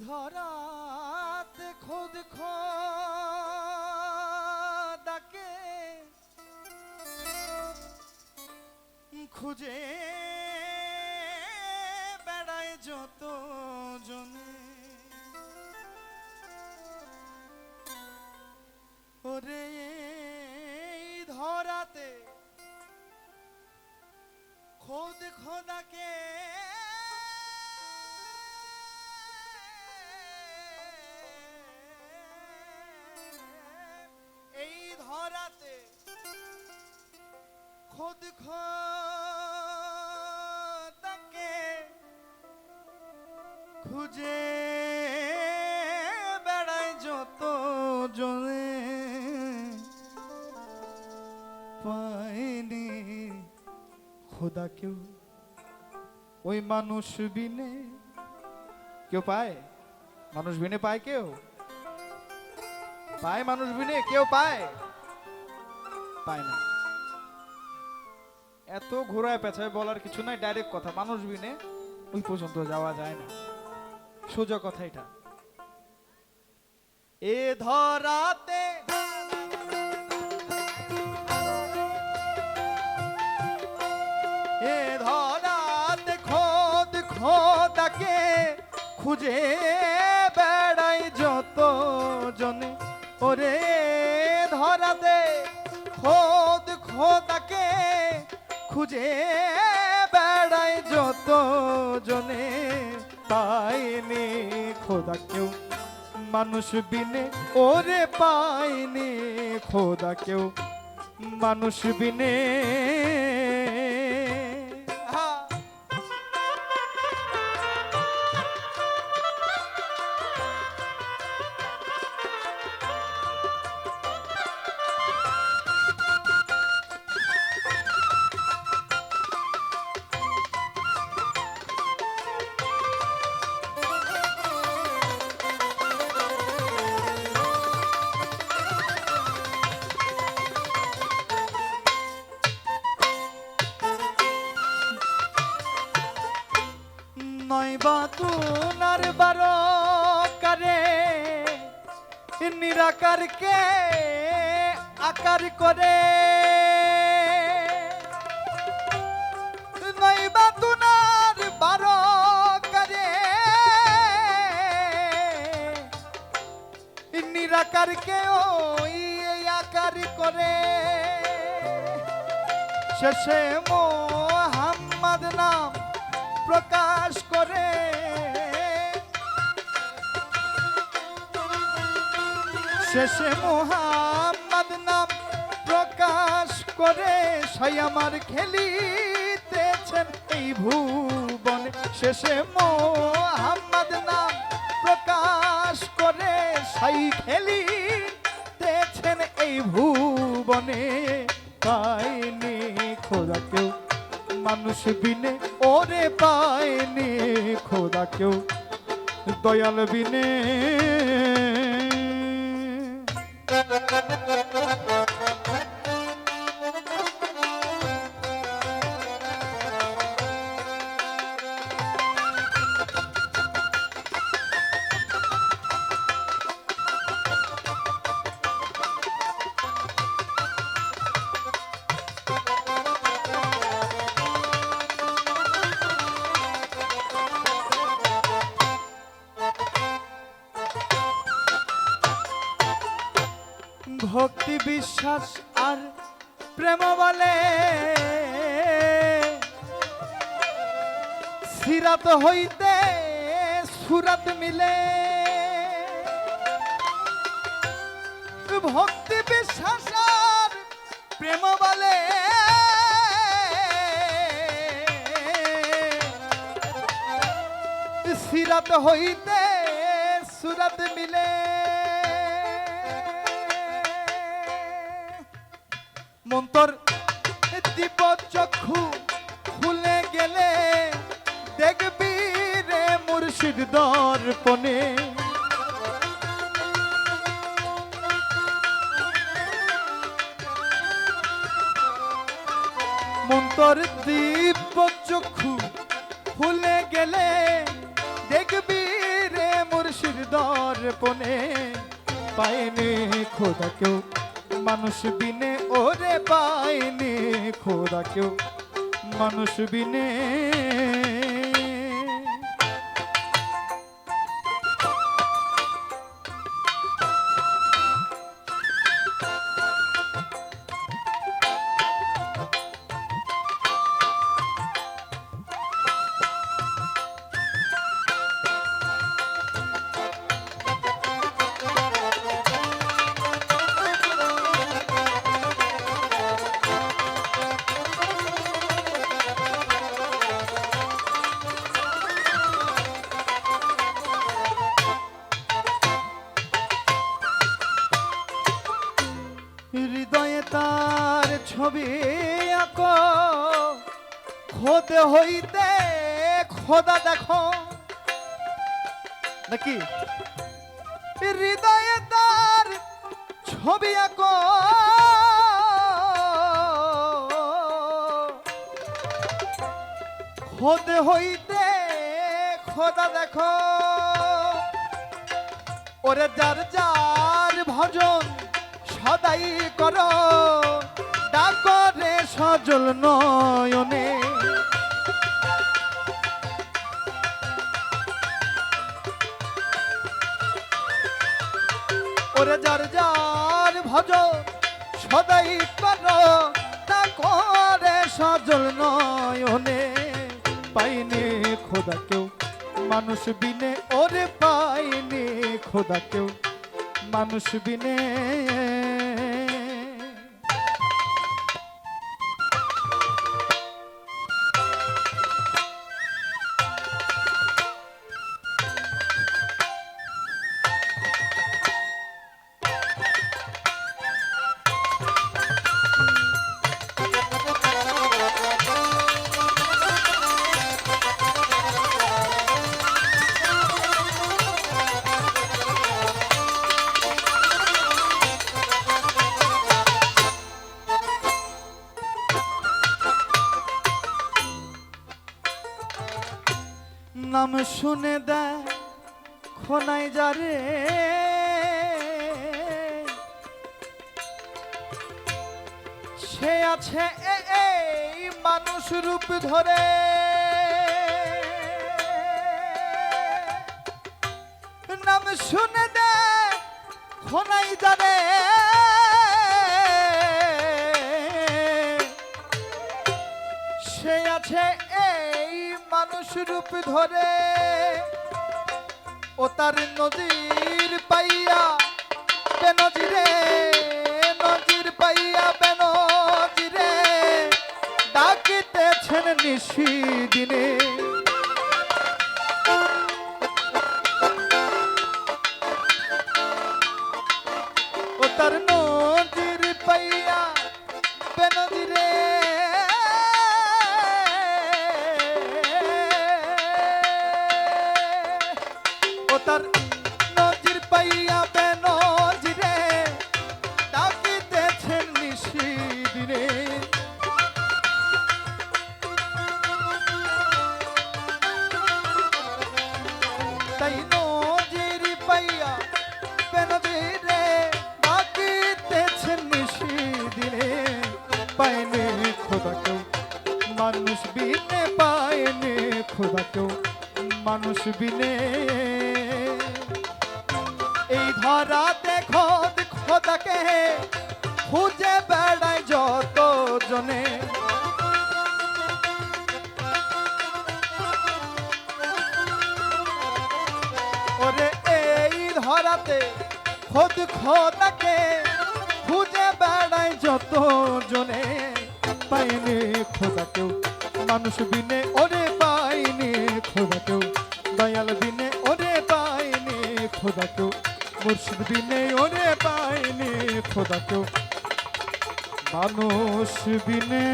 ধরাতে খোদ খোদাকে খুঁজে বেড়ায় যত জনে ওরে ধরাতে খোদ খোদাকে খোদ খোদাকে খুঁজে বেড়ায় যত জনে পায়নি খোদা কেউ ওই মানুষ বিনে কেউ পায় মানুষ বিনে পায় কেউ পায় মানুষ বিনে কেউ পায় পায় না এত ঘোরায় পেছায় বলার কিছু নাই ডাইরেক্ট কথা। মানুষ বিনে ওই পর্যন্ত যাওয়া যায় না। সোজা কথা এটা। এ ধরাতে এ ধরাতে খোদ খোদাকে খুঁজে বেড়াই যত জনে ওরে ধরাতে খোদ খোদাকে খুঁজে বেড়ায় যত জনে পাইনি খোদা কেউ। মানুষ বিনে, ওরে পাইনি খোদা কেউ। মানুষ বিনে নিরাকারকে আকার করে? নয় বা তুনার বারো কারে? নিরাকারকে ওই আকার করে? শেষে মোহাম্মদ নাম প্রকাশ শেষে মোহাম্মদ নাম প্রকাশ করে সাই আমার খেলিতেছেন এই ভুবনে। শেষে মোহাম্মদ নাম প্রকাশ করে সাই খেলিতেছেন এই ভুবনে। পাইনি খোদা কেউ মানুষ বিনে, ওরে পায়নি খোদা কেউ দয়াল বিনে। ভক্তি বিশ্বাস আর প্রেম বলে। সিরাত হইতে সুরাত মিলে। ভক্তি বিশ্বাস আর প্রেম বলে। সিরাত হইতে সুরাত মিলে। মন্তর দীপ চক্ষু খুলে গেলে দেখবি রে মুর্শিদ দর্পণে। মন্তর দীপ চক্ষু খুলে গেলে দেখবি রে মুর্শিদ দর্পণে। পায়নি খোদা কেউ মানুষ বিনে ওরে পায়নি খোদা কেউ মানুষ বিনে ছবি আঁক। খোদে হইতে খোদা দেখো। নাকি? হৃদয়ে তার ছবি আঁক। খোদে হইতে খোদা দেখো। ওরে যার যার ভজন সদাই সজল নয়নে। ওরে যার যার ভজন সদাই কর ডাকরে সজল নয়নে। পাইনি খোদা কেউ, মানুষ বিনে, ওরে পাইনি খোদা কেউ, মানুষ বিনে নাম শুনে দেয় খোনাই যারে সে আছে এই মানুষ রূপ ধরে। নাম শুনে দেয় খোনাই যারে সে আছে এই মানুষ রূপ ধরে ও তার নজির পাইয়া বেনজিরে নজির পাইয়া বেনজিরে ডাকিতেছেন নিশি দিনে। মানুষ বিনে পায়নি খোদা কেউ মানুষ বিনে ধরাতে খোদ খোদাকে খুঁজে বেড়ায় যত জনে ওরে এই ধরাতে খোদ খোদাকে খুঁজে বেড়ায় যত জনে পাইনি খোদা কেউ। মানুষ বিনে ওরে পাইনি খোদা কেউ। দয়াল বিনে ওরে পাইনি খোদা কেউ। মুর্শিদ বিনে ওরে পাইনি খোদা কেউ। মানুষ বিনে